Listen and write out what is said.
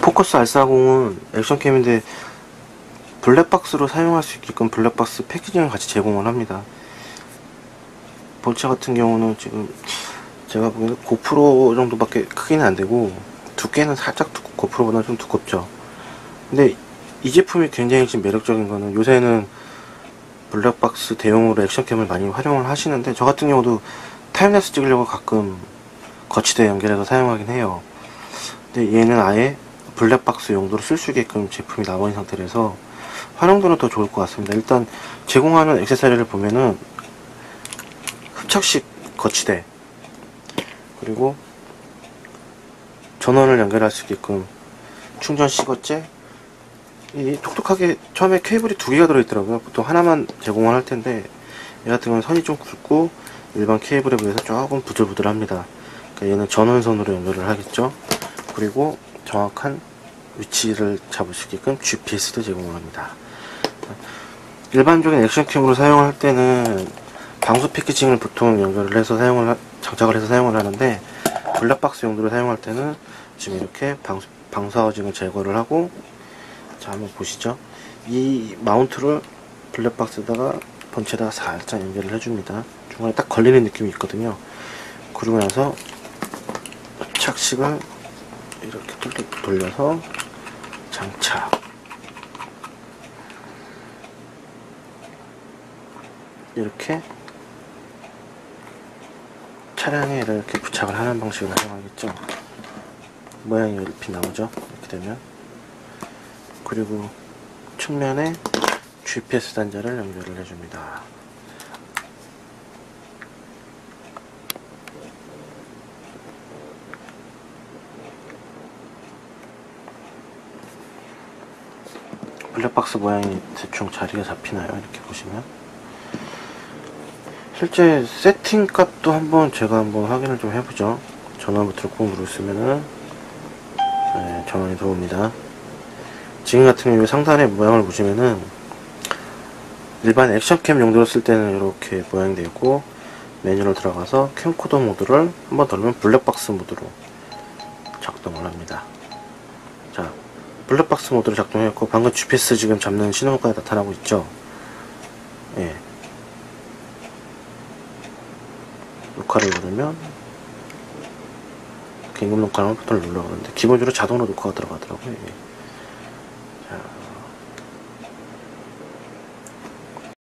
포커스 R40은 액션캠인데 블랙박스로 사용할 수 있게끔 블랙박스 패키징을 같이 제공을 합니다. 본체 같은 경우는 지금 제가 보기에는 고프로 정도밖에 크기는 안 되고 두께는 살짝 두, 고프로보다 좀 두껍죠. 근데 이 제품이 굉장히 지금 매력적인 거는 요새는 블랙박스 대용으로 액션캠을 많이 활용을 하시는데 저 같은 경우도 타임랩스 찍으려고 가끔 거치대 연결해서 사용하긴 해요. 근데 얘는 아예 블랙박스 용도로 쓸 수 있게끔 제품이 나와 있는 상태라서 활용도는 더 좋을 것 같습니다. 일단 제공하는 액세서리를 보면은 흡착식 거치대 그리고 전원을 연결할 수 있게끔 충전 시거제 이 톡톡하게 처음에 케이블이 두 개가 들어있더라고요. 보통 하나만 제공을 할 텐데 얘 같은 경우는 선이 좀 굵고 일반 케이블에 비해서 조금 부들부들합니다. 그러니까 얘는 전원선으로 연결을 하겠죠. 그리고 정확한 위치를 잡을 수 있게끔 GPS도 제공을 합니다. 일반적인 액션캠으로 사용할 때는 방수 패키징을 보통 연결을 해서 사용을 하- 장착을 해서 사용을 하는데 블랙박스 용도로 사용할 때는 지금 이렇게 방수, 방사어징을 제거를 하고 자 한번 보시죠. 이 마운트를 블랙박스에다가 본체에다가 살짝 연결을 해줍니다. 중간에 딱 걸리는 느낌이 있거든요. 그러고 나서 착식을 이렇게 뚫- 돌려서 장착 이렇게 차량에 이렇게 부착을 하는 방식으로 사용하겠죠? 모양이 이렇게 나오죠? 이렇게 되면. 그리고 측면에 GPS 단자를 연결을 해줍니다 블랙박스 모양이 대충 자리가 잡히나요? 이렇게 보시면. 실제 세팅 값도 한번 제가 한번 확인을 좀 해보죠. 전원 버튼을 꾹 누르시면은 네, 전원이 들어옵니다. 지금 같은 경우에 상단의 모양을 보시면은 일반 액션캠 용도로 쓸 때는 이렇게 모양이 되어 있고 메뉴로 들어가서 캠코더 모드를 한번 더 누르면 블랙박스 모드로 작동을 합니다. 자 블랙박스 모드로 작동했고 방금 GPS 지금 잡는 신호가 나타나고 있죠 예. 녹화를 누르면 긴급 녹화하는 버튼을 눌러보는데 기본적으로 자동으로 녹화가 들어가더라고요 이게. 자